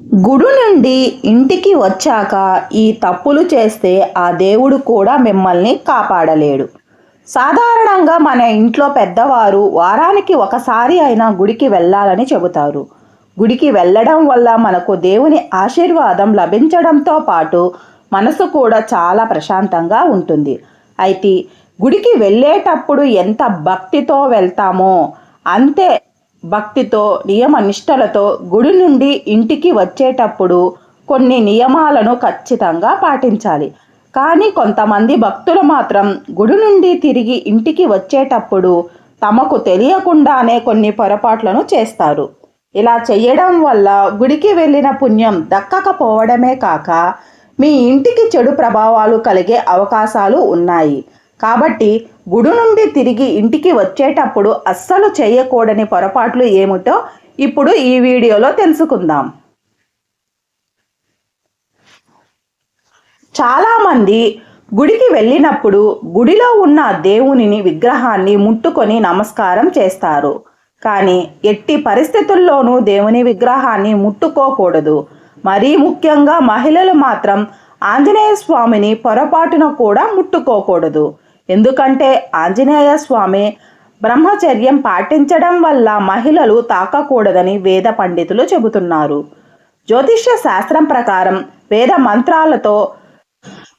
గుడి నుండి ఇంటికి వచ్చాక ఈ తప్పులు చేస్తే ఆ దేవుడు కూడా మిమ్మల్ని కాపాడలేడు. సాధారణంగా మన ఇంట్లో పెద్దవారు వారానికి ఒకసారి అయినా గుడికి వెళ్ళాలని చెబుతారు. గుడికి వెళ్ళడం వల్ల మనకు దేవుని ఆశీర్వాదం లభించడంతో పాటు మనసు కూడా చాలా ప్రశాంతంగా ఉంటుంది. అయితే గుడికి వెళ్ళేటప్పుడు ఎంత భక్తితో వెళ్తామో అంతే భక్తితో నియమ నిష్టలతో గుడి నుండి ఇంటికి వచ్చేటప్పుడు కొన్ని నియమాలను ఖచ్చితంగా పాటించాలి. కానీ కొంతమంది భక్తులు మాత్రం గుడి నుండి తిరిగి ఇంటికి వచ్చేటప్పుడు తమకు తెలియకుండానే కొన్ని పొరపాట్లను చేస్తారు. ఇలా చేయడం వల్ల గుడికి వెళ్ళిన పుణ్యం దక్కకపోవడమే కాక మీ ఇంటికి చెడు ప్రభావాలు కలిగే అవకాశాలు ఉన్నాయి. కాబట్టి గుడి నుండి తిరిగి ఇంటికి వచ్చేటప్పుడు అస్సలు చేయకూడని పొరపాట్లు ఏమిటో ఇప్పుడు ఈ వీడియోలో తెలుసుకుందాం. చాలామంది గుడికి వెళ్ళినప్పుడు గుడిలో ఉన్న దేవునిని విగ్రహాన్ని ముట్టుకొని నమస్కారం చేస్తారు. కానీ ఎట్టి పరిస్థితుల్లోనూ దేవుని విగ్రహాన్ని ముట్టుకోకూడదు. మరీ ముఖ్యంగా మహిళలు మాత్రం ఆంజనేయ స్వామిని పొరపాటున కూడా ముట్టుకోకూడదు. ఎందుకంటే ఆంజనేయ స్వామి బ్రహ్మచర్యం పాటించడం వల్ల మహిళలు తాకకూడదని వేద పండితులు చెబుతున్నారు. జ్యోతిష్య శాస్త్రం ప్రకారం వేద మంత్రాలతో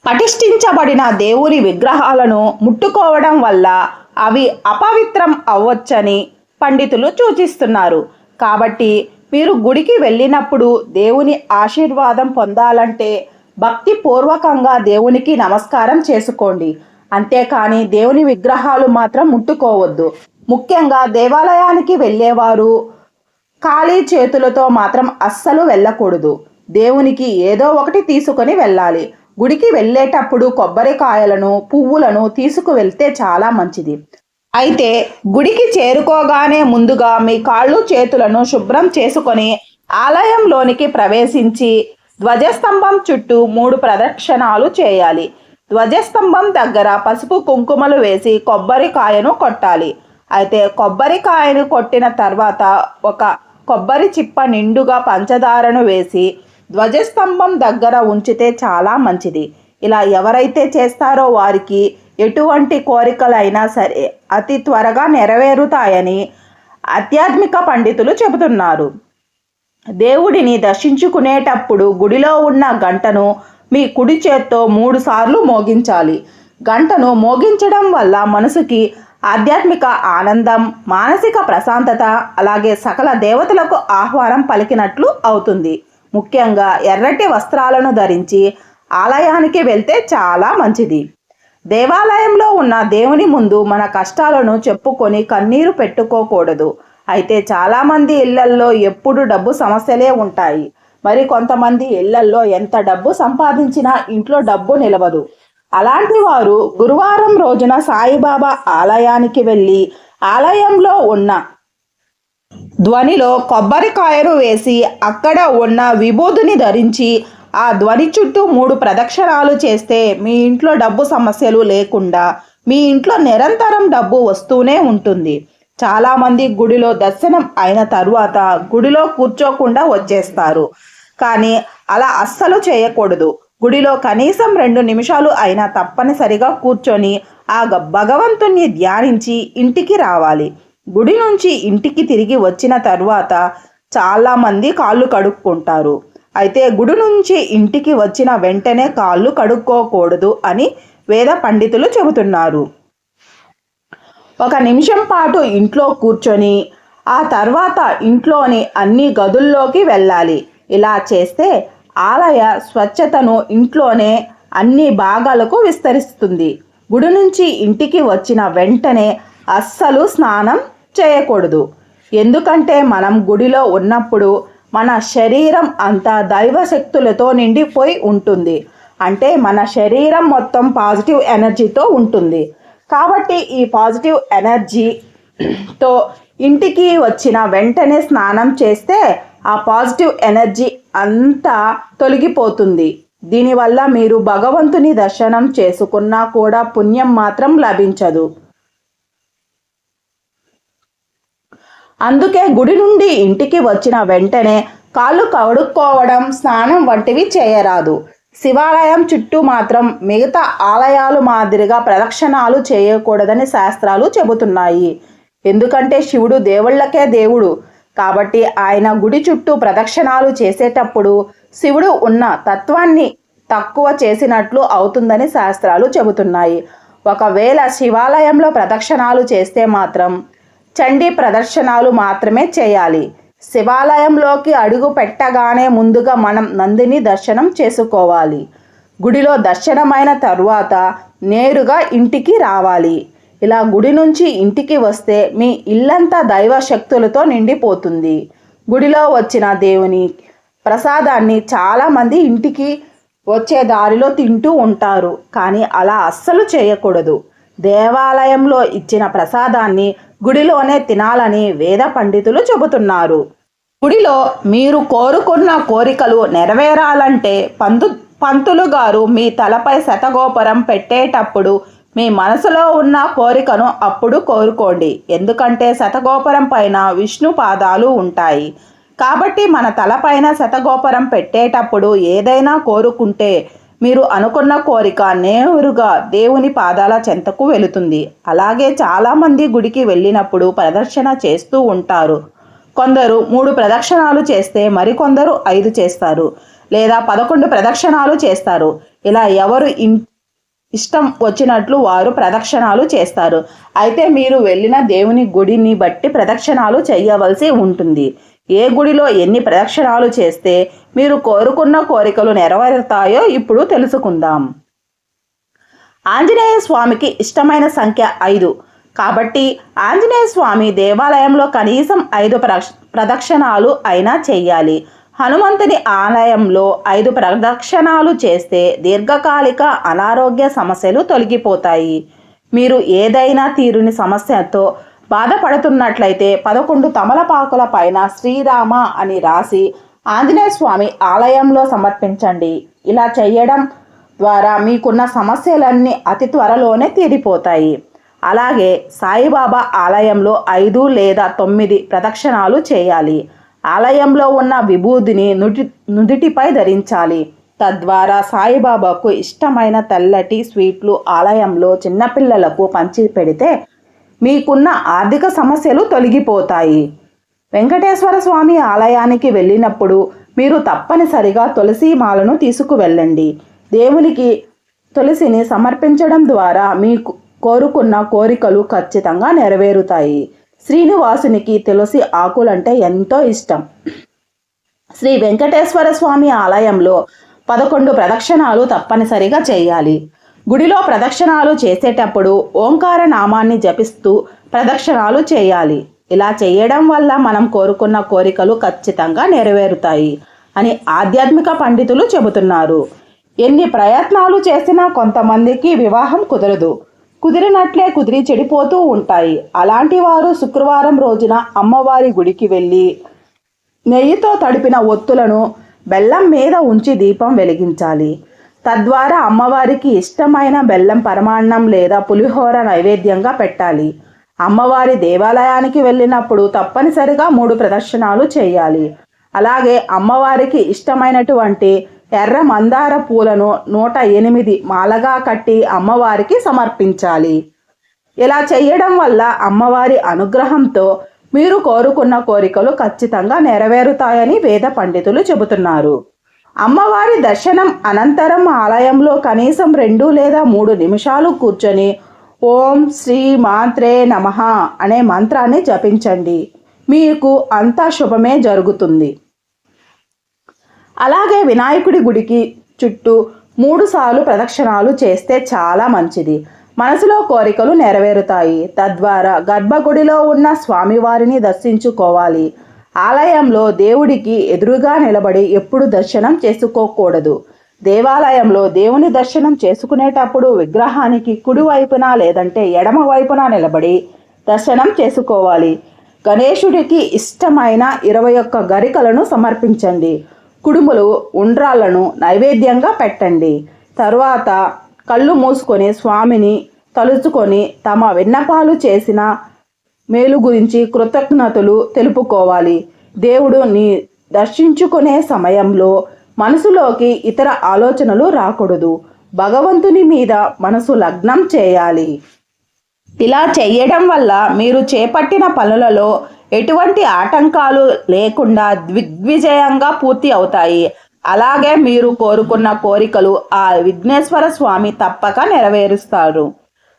పటిష్ఠించబడిన దేవుని విగ్రహాలను ముట్టుకోవడం వల్ల అవి అపవిత్రం అవ్వచ్చని పండితులు సూచిస్తున్నారు. కాబట్టి మీరు గుడికి వెళ్ళినప్పుడు దేవుని ఆశీర్వాదం పొందాలంటే భక్తిపూర్వకంగా దేవునికి నమస్కారం చేసుకోండి. అంతేకాని దేవుని విగ్రహాలు మాత్రం ముట్టుకోవద్దు. ముఖ్యంగా దేవాలయానికి వెళ్ళేవారు ఖాళీ చేతులతో మాత్రం అస్సలు వెళ్ళకూడదు. దేవునికి ఏదో ఒకటి తీసుకొని వెళ్ళాలి. గుడికి వెళ్ళేటప్పుడు కొబ్బరికాయలను పువ్వులను తీసుకు వెళ్తే చాలా మంచిది. అయితే గుడికి చేరుకోగానే ముందుగా మీ కాళ్ళు చేతులను శుభ్రం చేసుకొని ఆలయంలోనికి ప్రవేశించి ధ్వజస్తంభం చుట్టూ మూడు ప్రదక్షిణాలు చేయాలి. ధ్వజస్తంభం దగ్గర పసుపు కుంకుమలు వేసి కొబ్బరికాయను కొట్టాలి. అయితే కొబ్బరికాయను కొట్టిన తర్వాత ఒక కొబ్బరి చిప్ప నిండుగా పంచదారను వేసి ధ్వజస్తంభం దగ్గర ఉంచితే చాలా మంచిది. ఇలా ఎవరైతే చేస్తారో వారికి ఎటువంటి కోరికలైనా సరే అతి త్వరగా నెరవేరుతాయని ఆధ్యాత్మిక పండితులు చెబుతున్నారు. దేవుడిని దర్శించుకునేటప్పుడు గుడిలో ఉన్న గంటను మీ కుడి చేత్తో మూడు సార్లు మోగించాలి. గంటను మోగించడం వల్ల మనసుకి ఆధ్యాత్మిక ఆనందం మానసిక ప్రశాంతత అలాగే సకల దేవతలకు ఆహ్వానం పలికినట్లు అవుతుంది. ముఖ్యంగా ఎర్రటి వస్త్రాలను ధరించి ఆలయానికి వెళ్తే చాలా మంచిది. దేవాలయంలో ఉన్న దేవుని ముందు మన కష్టాలను చెప్పుకొని కన్నీరు పెట్టుకోకూడదు. అయితే చాలామంది ఇళ్ళల్లో ఎప్పుడు డబ్బు సమస్యలే ఉంటాయి. మరి కొంతమంది ఇళ్ళల్లో ఎంత డబ్బు సంపాదించినా ఇంట్లో డబ్బు నిలవదు. అలాంటి వారు గురువారం రోజున సాయిబాబా ఆలయానికి వెళ్ళి ఆలయంలో ఉన్న ధ్వనిలో కొబ్బరికాయను వేసి అక్కడ ఉన్న విభూదిని ధరించి ఆ ధ్వని చుట్టూ మూడు ప్రదక్షిణాలు చేస్తే మీ ఇంట్లో డబ్బు సమస్యలు లేకుండా మీ ఇంట్లో నిరంతరం డబ్బు వస్తూనే ఉంటుంది. చాలామంది గుడిలో దర్శనం అయిన తరువాత గుడిలో కూర్చోకుండా వచ్చేస్తారు. కానీ అలా అస్సలు చేయకూడదు. గుడిలో కనీసం రెండు నిమిషాలు అయినా తప్పనిసరిగా కూర్చొని ఆ గ- భగవంతుణ్ణి ధ్యానించి ఇంటికి రావాలి. గుడి నుంచి ఇంటికి తిరిగి వచ్చిన తర్వాత చాలామంది కాళ్ళు కడుక్కుంటారు. అయితే గుడి నుంచి ఇంటికి వచ్చిన వెంటనే కాళ్ళు కడుక్కోకూడదు అని వేద పండితులు చెబుతున్నారు. ఒక నిమిషం పాటు ఇంట్లో కూర్చొని ఆ తర్వాత ఇంట్లోని అన్ని గదుల్లోకి వెళ్ళాలి. ఇలా చేస్తే ఆలయ స్వచ్ఛతను ఇంట్లోనే అన్ని భాగాలకు విస్తరిస్తుంది. గుడి నుంచి ఇంటికి వచ్చిన వెంటనే అస్సలు స్నానం చేయకూడదు. ఎందుకంటే మనం గుడిలో ఉన్నప్పుడు మన శరీరం అంతా దైవశక్తులతో నిండిపోయి ఉంటుంది. అంటే మన శరీరం మొత్తం పాజిటివ్ ఎనర్జీతో ఉంటుంది. కాబట్టి ఈ పాజిటివ్ ఎనర్జీతో ఇంటికి వచ్చిన వెంటనే స్నానం చేస్తే ఆ పాజిటివ్ ఎనర్జీ అంతా తొలగిపోతుంది. దీనివల్ల మీరు భగవంతుని దర్శనం చేసుకున్నా కూడా పుణ్యం మాత్రం లభించదు. అందుకే గుడి నుండి ఇంటికి వచ్చిన వెంటనే కాళ్ళు కడుక్కోవడం స్నానం వంటివి చేయరాదు. శివాలయం చుట్టూ మాత్రం మిగతా ఆలయాలు మాదిరిగా ప్రదక్షిణాలు చేయకూడదని శాస్త్రాలు చెబుతున్నాయి. ఎందుకంటే శివుడు దేవుళ్ళకే దేవుడు. కాబట్టి ఆయన గుడి చుట్టూ ప్రదక్షిణాలు చేసేటప్పుడు శివుడు ఉన్న తత్వాన్ని తక్కువ చేసినట్లు అవుతుందని శాస్త్రాలు చెబుతున్నాయి. ఒకవేళ శివాలయంలో ప్రదక్షిణాలు చేస్తే మాత్రం చండీ ప్రదర్శనాలు మాత్రమే చేయాలి. శివాలయంలోకి అడుగు పెట్టగానే ముందుగా మనం నందిని దర్శనం చేసుకోవాలి. గుడిలో దర్శనమైన తరువాత నేరుగా ఇంటికి రావాలి. ఇలా గుడి నుంచి ఇంటికి వస్తే మీ ఇల్లంతా దైవ శక్తులతో నిండిపోతుంది. గుడిలో వచ్చిన దేవుని ప్రసాదాన్ని చాలామంది ఇంటికి వచ్చే దారిలో తింటూ ఉంటారు. కానీ అలా అస్సలు చేయకూడదు. దేవాలయంలో ఇచ్చిన ప్రసాదాన్ని గుడిలోనే తినాలని వేద పండితులు చెబుతున్నారు. గుడిలో మీరు కోరుకున్న కోరికలు నెరవేరాలంటే పంతు పంతులు గారు మీ తలపై శతగోపురం పెట్టేటప్పుడు మీ మనసులో ఉన్న కోరికను అప్పుడు కోరుకోండి. ఎందుకంటే శతగోపురం పైన విష్ణు పాదాలు ఉంటాయి. కాబట్టి మన తలపైన శతగోపురం పెట్టేటప్పుడు ఏదైనా కోరుకుంటే మీరు అనుకున్న కోరిక నేరుగా దేవుని పాదాల చెంతకు వెళుతుంది. అలాగే చాలామంది గుడికి వెళ్ళినప్పుడు ప్రదర్శన చేస్తూ ఉంటారు. కొందరు మూడు ప్రదక్షిణాలు చేస్తే మరికొందరు ఐదు చేస్తారు. లేదా పదకొండు ప్రదక్షిణాలు చేస్తారు. ఇలా ఎవరు ఇన్ ఇష్టం వచ్చినట్లు వారు ప్రదక్షిణాలు చేస్తారు. అయితే మీరు వెళ్ళిన దేవుని గుడిని బట్టి ప్రదక్షిణాలు చేయవలసి ఉంటుంది. ఏ గుడిలో ఎన్ని ప్రదక్షిణాలు చేస్తే మీరు కోరుకున్న కోరికలు నెరవేరుతాయో ఇప్పుడు తెలుసుకుందాం. ఆంజనేయ స్వామికి ఇష్టమైన సంఖ్య ఐదు. కాబట్టి ఆంజనేయ స్వామి దేవాలయంలో కనీసం ఐదు ప్రదక్షిణాలు అయినా చేయాలి. హనుమంతుని ఆలయంలో ఐదు ప్రదక్షిణాలు చేస్తే దీర్ఘకాలిక అనారోగ్య సమస్యలు తొలగిపోతాయి. మీరు ఏదైనా తీరుని సమస్యతో బాధపడుతున్నట్లయితే పదకొండు తమలపాకుల పైన శ్రీరామ అని రాసి ఆంజనేయ స్వామి ఆలయంలో సమర్పించండి. ఇలా చేయడం ద్వారా మీకున్న సమస్యలన్నీ అతి త్వరలోనే తీరిపోతాయి. అలాగే సాయిబాబా ఆలయంలో ఐదు లేదా తొమ్మిది ప్రదక్షిణాలు చేయాలి. ఆలయంలో ఉన్న విభూదిని నుటి నుదిటిపై ధరించాలి. తద్వారా సాయిబాబాకు ఇష్టమైన తెల్లటి స్వీట్లు ఆలయంలో చిన్నపిల్లలకు పంచి పెడితే మీకున్న ఆర్థిక సమస్యలు తొలగిపోతాయి. వెంకటేశ్వర స్వామి ఆలయానికి వెళ్ళినప్పుడు మీరు తప్పనిసరిగా తులసి మాలను తీసుకువెళ్ళండి. దేవునికి తులసిని సమర్పించడం ద్వారా మీకు కోరుకున్న కోరికలు ఖచ్చితంగా నెరవేరుతాయి. శ్రీనివాసునికి తులసి ఆకులంటే ఎంతో ఇష్టం. శ్రీ వెంకటేశ్వర స్వామి ఆలయంలో పదకొండు ప్రదక్షిణాలు తప్పనిసరిగా చేయాలి. గుడిలో ప్రదక్షిణాలు చేసేటప్పుడు ఓంకార నామాన్ని జపిస్తూ ప్రదక్షిణాలు చేయాలి. ఇలా చేయడం వల్ల మనం కోరుకున్న కోరికలు ఖచ్చితంగా నెరవేరుతాయి అని ఆధ్యాత్మిక పండితులు చెబుతున్నారు. ఎన్ని ప్రయత్నాలు చేసినా కొంతమందికి వివాహం కుదరదు. కుదిరినట్లే కుదిరి చెడిపోతూ ఉంటాయి. అలాంటి వారు శుక్రవారం రోజున అమ్మవారి గుడికి వెళ్ళి నెయ్యితో తడిపిన ఒత్తులను బెల్లం మీద ఉంచి దీపం వెలిగించాలి. తద్వారా అమ్మవారికి ఇష్టమైన బెల్లం పరమాన్నం లేదా పులిహోర నైవేద్యంగా పెట్టాలి. అమ్మవారి దేవాలయానికి వెళ్ళినప్పుడు తప్పనిసరిగా మూడు ప్రదర్శనాలు చేయాలి. అలాగే అమ్మవారికి ఇష్టమైనటువంటి ఎర్ర మందార పూలను నూట ఎనిమిది మాలగా కట్టి అమ్మవారికి సమర్పించాలి. ఇలా చేయడం వల్ల అమ్మవారి అనుగ్రహంతో మీరు కోరుకున్న కోరికలు ఖచ్చితంగా నెరవేరుతాయని వేద పండితులు చెబుతున్నారు. అమ్మవారి దర్శనం అనంతరం ఆలయంలో కనీసం రెండు లేదా మూడు నిమిషాలు కూర్చొని ఓం శ్రీ మాత్రే నమః అనే మంత్రాన్ని జపించండి. మీకు అంతా శుభమే జరుగుతుంది. అలాగే వినాయకుడి గుడికి చుట్టూ మూడు సార్లు ప్రదక్షిణాలు చేస్తే చాలా మంచిది. మనసులో కోరికలు నెరవేరుతాయి. తద్వారా గర్భగుడిలో ఉన్న స్వామివారిని దర్శించుకోవాలి. ఆలయంలో దేవుడికి ఎదురుగా నిలబడి ఎప్పుడు దర్శనం చేసుకోకూడదు. దేవాలయంలో దేవుని దర్శనం చేసుకునేటప్పుడు విగ్రహానికి కుడి వైపున లేదంటే ఎడమ వైపున నిలబడి దర్శనం చేసుకోవాలి. గణేశుడికి ఇష్టమైన ఇరవై ఒక్క గరికలను సమర్పించండి. కుడుములు ఉండ్రాళ్ళను నైవేద్యంగా పెట్టండి. తరువాత కళ్ళు మూసుకొని స్వామిని తలుచుకొని తమ విన్నపాలు చేసిన మేలు గురించి కృతజ్ఞతలు తెలుపుకోవాలి. దేవుడు నీ దర్శించుకునే సమయంలో మనసులోకి ఇతర ఆలోచనలు రాకూడదు. భగవంతుని మీద మనసు లగ్నం చేయాలి. ఇలా చేయడం వల్ల మీరు చేపట్టిన పనులలో ఎటువంటి ఆటంకాలు లేకుండా దిగ్విజయంగా పూర్తి అవుతాయి. అలాగే మీరు కోరుకున్న కోరికలు ఆ విఘ్నేశ్వర స్వామి తప్పక నెరవేరుస్తారు.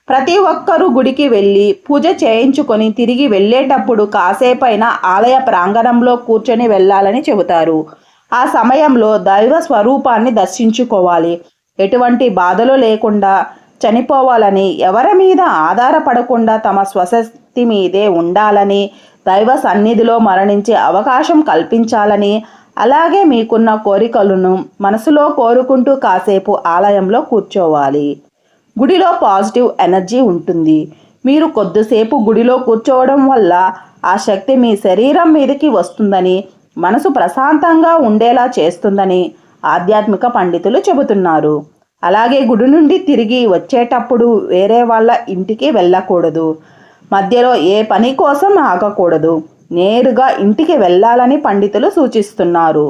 ప్రతి ఒక్కరూ గుడికి వెళ్ళి పూజ చేయించుకొని తిరిగి వెళ్ళేటప్పుడు కాసేపైన ఆలయ ప్రాంగణంలో కూర్చొని వెళ్ళాలని చెబుతారు. ఆ సమయంలో దైవ స్వరూపాన్ని దర్శించుకోవాలి. ఎటువంటి బాధలు లేకుండా చనిపోవాలని ఎవరి మీద ఆధారపడకుండా తమ స్వశక్తి మీదే ఉండాలని దైవ సన్నిధిలో మరణించే అవకాశం కల్పించాలని అలాగే మీకున్న కోరికలను మనసులో కోరుకుంటూ కాసేపు ఆలయంలో కూర్చోవాలి. గుడిలో పాజిటివ్ ఎనర్జీ ఉంటుంది. మీరు కొద్దిసేపు గుడిలో కూర్చోవడం వల్ల ఆ శక్తి మీ శరీరం మీదకి వస్తుందని మనసు ప్రశాంతంగా ఉండేలా చేస్తుందని ఆధ్యాత్మిక పండితులు చెబుతున్నారు. అలాగే గుడి నుండి తిరిగి వచ్చేటప్పుడు వేరే వాళ్ళ ఇంటికి వెళ్ళకూడదు. మధ్యలో ఏ పని కోసం ఆగకూడదు. నేరుగా ఇంటికి వెళ్ళాలని పండితులు సూచిస్తున్నారు.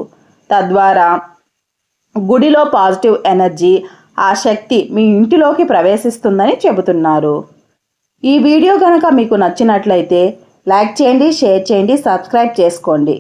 తద్వారా గుడిలో పాజిటివ్ ఎనర్జీ ఆ శక్తి మీ ఇంటిలోకి ప్రవేశిస్తుందని చెబుతున్నారు. ఈ వీడియో కనుక మీకు నచ్చినట్లయితే లైక్ చేయండి షేర్ చేయండి సబ్స్క్రైబ్ చేసుకోండి.